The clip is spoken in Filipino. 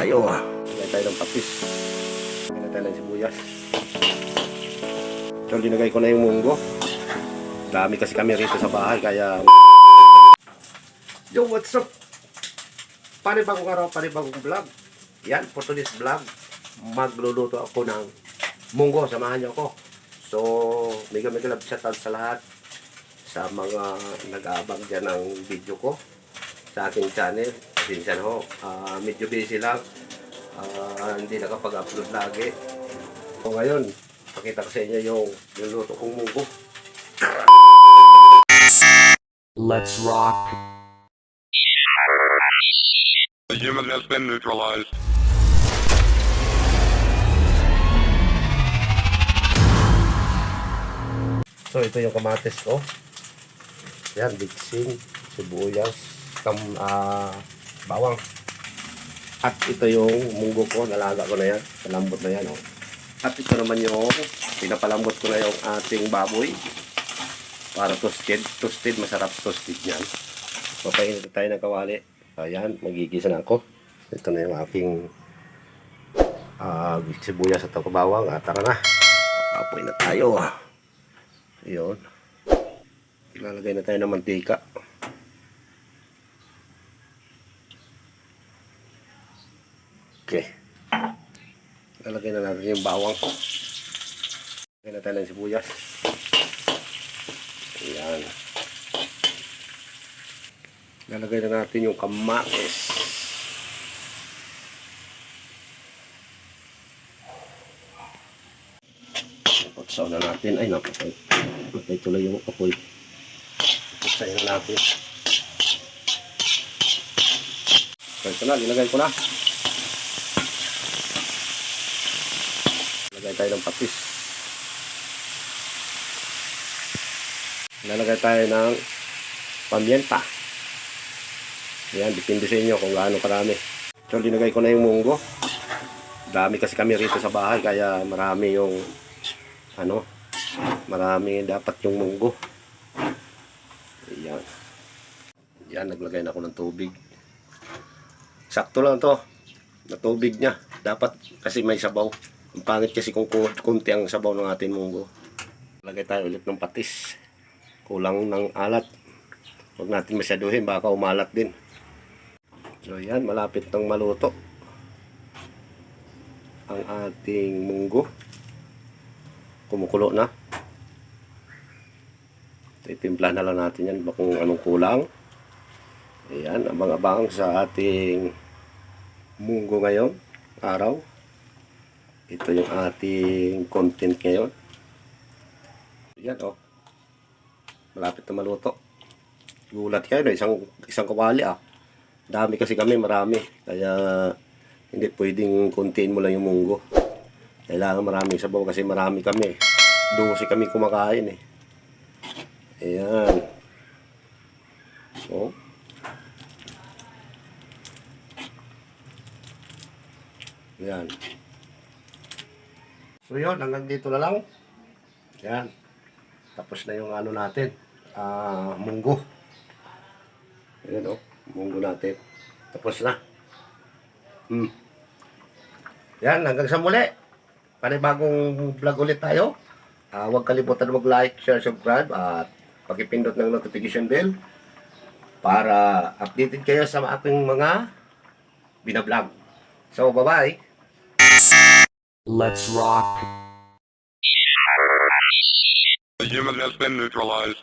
tayo. Lagay tayo ng patis. Lagay tayo ng sibuyas. So, linagay ko na yung munggo. Dami kasi kami rito sa bahay, kaya... Yo, what's up? Panibagong araw, panibagong vlog. Yan, for today's vlog, magluluto ako ng munggo. Samahan niyo ako. So, mega mega love shoutout sa lahat sa mga nag-aabang dyan ng video ko sa aking channel. Pinsan ho, ah, medyo busy lang. Ah, hindi nakapag-upload lagi. So ngayon, pakita ko sa inyo yung niluto kong munggo. Let's rock. The human has been neutralized. So ito yung kamatis ko. Yan, bitsin, sibuyas, kam, ah, bawang. At ito yung munggo ko, nalaga ko na yan. Palambot na yan. Oh. At ito naman yung pinapalambot ko na yung ating baboy. Para toasted. Toasted, masarap toasted yan. Papainit tayo ng kawali. Ayan, magigisa na ako. Ito na yung aking ah, sibuyas at bawang. At tara na. Papoy tayo. Yun. Ilalagay na tayo ng mantika. Okay. Ilalagay na natin yung bawang. Ilalagay na tayo ng sibuyas. Ayan. Ilalagay na natin yung kamatis. Pagsaw na natin. Ay, napatay. Napatay tuloy yung apoy. Pagsaw na natin. So, ito na. Linagay ko na. Lagay tayo ng patis. Lalagay tayo ng pamienta. Yan, depende sa inyo kung gaano karami. So, linagay ko na yung munggo. Dami kasi kami rito sa bahay, kaya marami yung ano, marami dapat yung munggo. Ayan. Yan, naglagay na ako ng tubig. Sakto lang to. Na tubig niya. Dapat kasi may sabaw. Ang pangit kasi kung ku- kunti ang sabaw ng ating munggo. Lagay tayo ulit ng patis. Kulang ng alat. Huwag natin masyaduhin, baka umalat din. So yan, malapit ng maluto. Ang ating munggo kumukulo na. Titimpla na lang natin yan kung anong kulang. Ayan, abang-abang sa ating munggo ngayon, araw. Ito yung ating content ngayon. Ayan, oh. Malapit na maluto. Gulat kayo, no? isang, isang kawali, ah. Dami kasi kami, marami. Kaya, hindi pwedeng kontiin mo lang yung munggo. Kailangan maraming sabaw kasi marami kami. Dusi kami kumakain eh. Ayan. So. Ayan. So yun, hanggang dito na lang. Ayan. Tapos na yung ano natin. Ah, munggo. Ayan o, oh, munggo natin. Tapos na. Hmm. Yan, hanggang sa muli. Panibagong vlog ulit tayo. Ah, huwag kalimutan mag-like, share, subscribe at pakipindot ng notification bell para updated kayo sa aking mga binablog. So, bye-bye! Let's rock. The human has been neutralized.